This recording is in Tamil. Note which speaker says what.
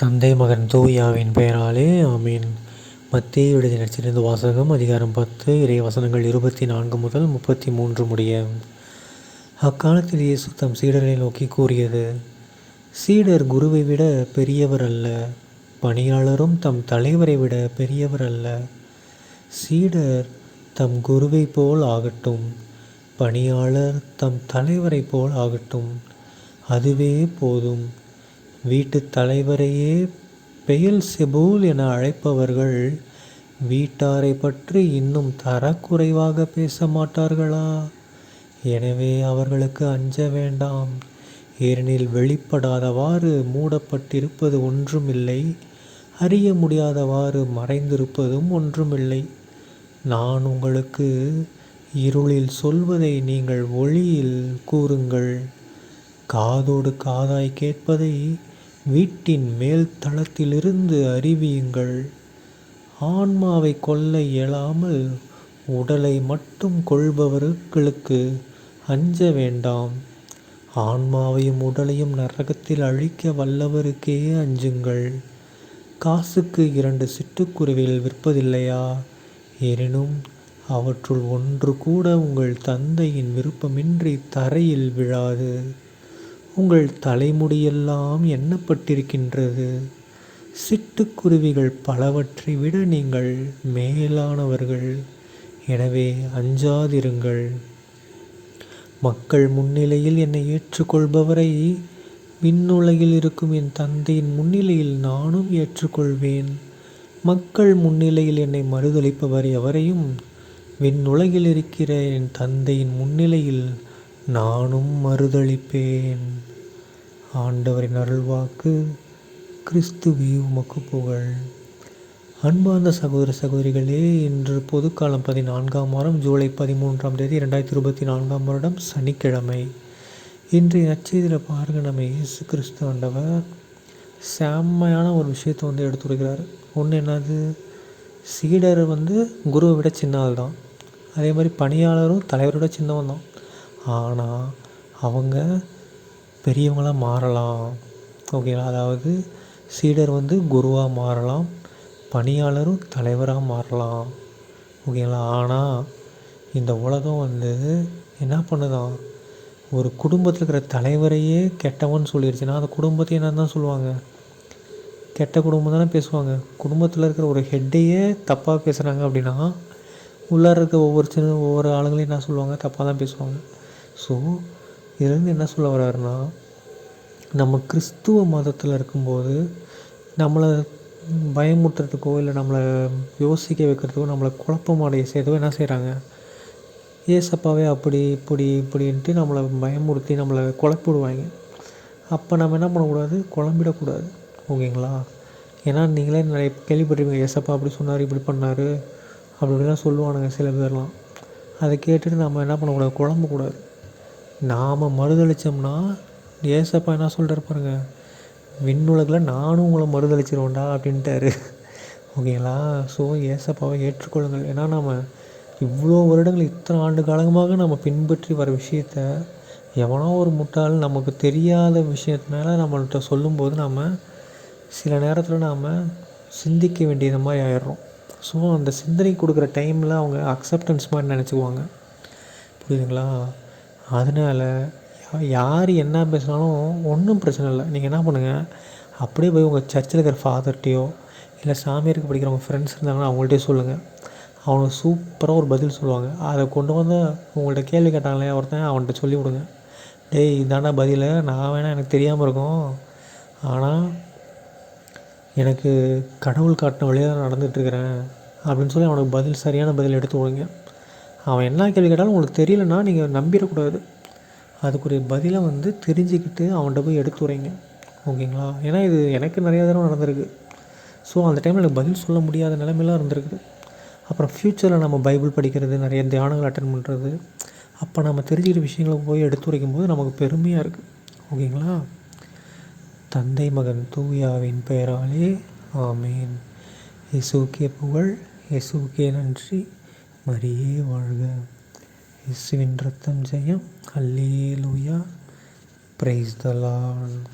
Speaker 1: தந்தை மகன் தூயாவின் பெயராலே ஆமீன். மத்திய விடுதி நடிச்சிருந்த வாசகம் அதிகாரம் பத்து இறை வசனங்கள் இருபத்தி நான்கு முதல் முப்பத்தி மூன்று முடிய. அக்காலத்தில் இயேசு தம் சீடரை நோக்கி கூறியது சீடர் குருவை விட பெரியவர் அல்ல பணியாளரும் தம் தலைவரை விட பெரியவர் அல்ல. சீடர் தம் குருவை போல் ஆகட்டும் பணியாளர் தம் தலைவரை போல் ஆகட்டும். அதுவே போதும். வீட்டுத் தலைவரையே பெயல் செபூல் என அழைப்பவர்கள் வீட்டாரை பற்றி இன்னும் தரக்குறைவாக பேச மாட்டார்களா? எனவே அவர்களுக்கு அஞ்ச வேண்டாம். ஏனெனில் வெளிப்படாதவாறு மூடப்பட்டிருப்பது ஒன்றுமில்லை அறிய முடியாதவாறு மறைந்திருப்பதும் ஒன்றுமில்லை. நான் உங்களுக்கு இருளில் சொல்வதை நீங்கள் ஒளியில் கூறுங்கள். காதோடு காதாய் கேட்பதை வீட்டின் மேல் தளத்திலிருந்து அறிவியுங்கள். ஆன்மாவை கொல்ல இயலாமல் உடலை மட்டும் கொள்பவர்களுக்கு அஞ்ச வேண்டாம். ஆன்மாவையும் உடலையும் நரகத்தில் அழிக்க வல்லவருக்கே அஞ்சுங்கள். காசுக்கு இரண்டு சிட்டுக்குருவிகள் விற்பதில்லையா? எனினும் அவற்றுள் ஒன்று கூட உங்கள் தந்தையின் விருப்பமின்றி தரையில் விழாது. உங்கள் தலைமுடியெல்லாம் எண்ணப்பட்டிருக்கின்றது. சிட்டுக்குருவிகள் பலவற்றை விட நீங்கள் மேலானவர்கள். எனவே அஞ்சாதிருங்கள். மக்கள் முன்னிலையில் என்னை ஏற்றுக்கொள்பவரை விண்ணுலகில் இருக்கும் என் தந்தையின் முன்னிலையில் நானும் ஏற்றுக்கொள்வேன். மக்கள் முன்னிலையில் என்னை மறுதளிப்பவர் எவரையும் விண்ணுலகில் இருக்கிற என் தந்தையின் முன்னிலையில் நானும் மறுதளிப்பேன். ஆண்டவரின் அருள்வாக்கு கிறிஸ்துவே உமக்கு புகழ். அன்பார்ந்த சகோதர சகோதரிகளே இன்று பொதுக்காலம் பதினான்காம் வாரம் ஜூலை பதிமூன்றாம் தேதி ரெண்டாயிரத்தி இருபத்தி நான்காம் வருடம் சனிக்கிழமை. இன்றைய நச்செய்தியில் பாருங்கள் நம்ம இயேசு கிறிஸ்து ஆண்டவர் செம்மையான ஒரு விஷயத்தை வந்து எடுத்துரைக்கிறார். ஒன்று என்னது? சீடர் வந்து குருவை விட சின்ன ஆள் தான் அதே மாதிரி பணியாளரும் தலைவரோட சின்னவன் தான் ஆனால் அவங்க பெரியவங்களாக மாறலாம். ஓகேங்களா? அதாவது சீடர் வந்து குருவாக மாறலாம் பணியாளரும் தலைவராக மாறலாம். ஓகேங்களா? ஆனால் இந்த உலகம் வந்து என்ன பண்ணுதான் ஒரு குடும்பத்தில் இருக்கிற தலைவரையே கெட்டவன் சொல்லிடுச்சுன்னா அந்த குடும்பத்தை என்ன தான் சொல்லுவாங்க. கெட்ட குடும்பம் தானே பேசுவாங்க. குடும்பத்தில் இருக்கிற ஒரு ஹெட்டையே தப்பாக பேசுகிறாங்க அப்படின்னா உள்ளார இருக்க ஒவ்வொரு சின்ன ஒவ்வொரு ஆளுங்களையும் என்ன சொல்லுவாங்க? தப்பாக தான் பேசுவாங்க. ஸோ இதுலேருந்து என்ன சொல்ல வர்றாருன்னா நம்ம கிறிஸ்துவ மதத்தில் இருக்கும்போது நம்மளை பயமுறுத்துறதுக்கோ இல்லை நம்மளை யோசிக்க வைக்கிறதுக்கோ நம்மளை குழப்பமடைய செய்யறதோ என்ன செய்கிறாங்க ஏசப்பாவே அப்படி இப்படி இப்படின்ட்டு நம்மளை பயமுறுத்தி நம்மளை குழப்பிடுவாங்க. அப்போ நம்ம என்ன பண்ணக்கூடாது? குழம்பிடக்கூடாது. ஓகேங்களா? ஏன்னா நீங்களே நிறைய கேள்விப்பட்டிருப்பீங்க ஏசப்பா அப்படி சொன்னார் இப்படி பண்ணார் அப்படி இப்படிலாம் சொல்லுவானுங்க சில பேர்லாம். அதை கேட்டுட்டு நம்ம என்ன பண்ணக்கூடாது? குழம்பக்கூடாது. நாம் மறுதளித்தோம்னா ஏசப்பா என்ன சொல்கிறார் பாருங்க விண்ணுலகில் நானும் உங்களை மறுதளிச்சிருவேன்டா அப்படின்ட்டாரு. ஓகேங்களா? ஸோ ஏசப்பாவை ஏற்றுக்கொள்ளுங்கள். ஏன்னா நம்ம இவ்வளோ வருடங்கள் இத்தனை ஆண்டு காலமாக நம்ம பின்பற்றி வர விஷயத்த எவனோ ஒரு முட்டாள் நமக்கு தெரியாத விஷயத்தினால நம்மள்கிட்ட சொல்லும்போது நாம் சில நேரத்தில் நாம் சிந்திக்க வேண்டியது மாதிரி ஆயிடுறோம். ஸோ அந்த சிந்தனை கொடுக்குற டைமில் அவங்க அக்செப்டன்ஸ் மாதிரி நினச்சிக்குவாங்க. புரியுதுங்களா? அதனால் யார் என்ன பேசினாலும் ஒன்றும் பிரச்சனை இல்லை. நீங்கள் என்ன பண்ணுங்கள் அப்படியே போய் உங்கள் சர்ச்சில் இருக்கிற ஃபாதர்கிட்டையோ இல்லை சாமியாருக்கு படிக்கிற உங்கள் ஃப்ரெண்ட்ஸ் இருந்தாங்கன்னா அவங்கள்ட்டே சொல்லுங்கள் அவங்க சூப்பராக ஒரு பதில் சொல்லுவாங்க. அதை கொண்டு வந்து உங்கள்கிட்ட கேள்வி கேட்டாங்களே ஒருத்தன் அவன்கிட்ட சொல்லி விடுங்க டேய் இதாண்டா பதில். நான் வேணால் எனக்கு தெரியாமல் இருக்கும். ஆனால் எனக்கு கடவுள் காட்டின வழியாக நடந்துகிட்ருக்கிறேன் அப்படின்னு சொல்லி அவனுக்கு பதில் சரியான பதில் எடுத்து விடுங்க அவன் என்ன கேள்வி கேட்டாலும் உங்களுக்கு தெரியலன்னா நீங்கள் நம்பிடக்கூடாது. அதுக்குரிய பதிலை வந்து தெரிஞ்சுக்கிட்டு அவன்கிட்ட போய் எடுத்துரைங்க ஓகேங்களா? ஏன்னா இது எனக்கு நிறையா தடவை நடந்திருக்கு. ஸோ அந்த டைமில் எனக்கு பதில் சொல்ல முடியாத நிலைமையெல்லாம் இருந்திருக்குது. அப்புறம் ஃப்யூச்சரில் நம்ம பைபிள் படிக்கிறது நிறைய தியானங்கள் அட்டன் பண்ணுறது அப்போ நம்ம தெரிஞ்சுக்கிற விஷயங்களை போய் எடுத்து உரைக்கும் போது நமக்கு பெருமையாக இருக்குது ஓகேங்களா? தந்தை மகன் தூயாவின் பெயராலே ஆமேன். இயேசுக்கே புகழ் இயேசுக்கே நன்றி. மரியே வாழ்க. இயேசுவின் ரத்தம் ஜெயம். அல்லேலூயா பிரைஸ் த லார்ட்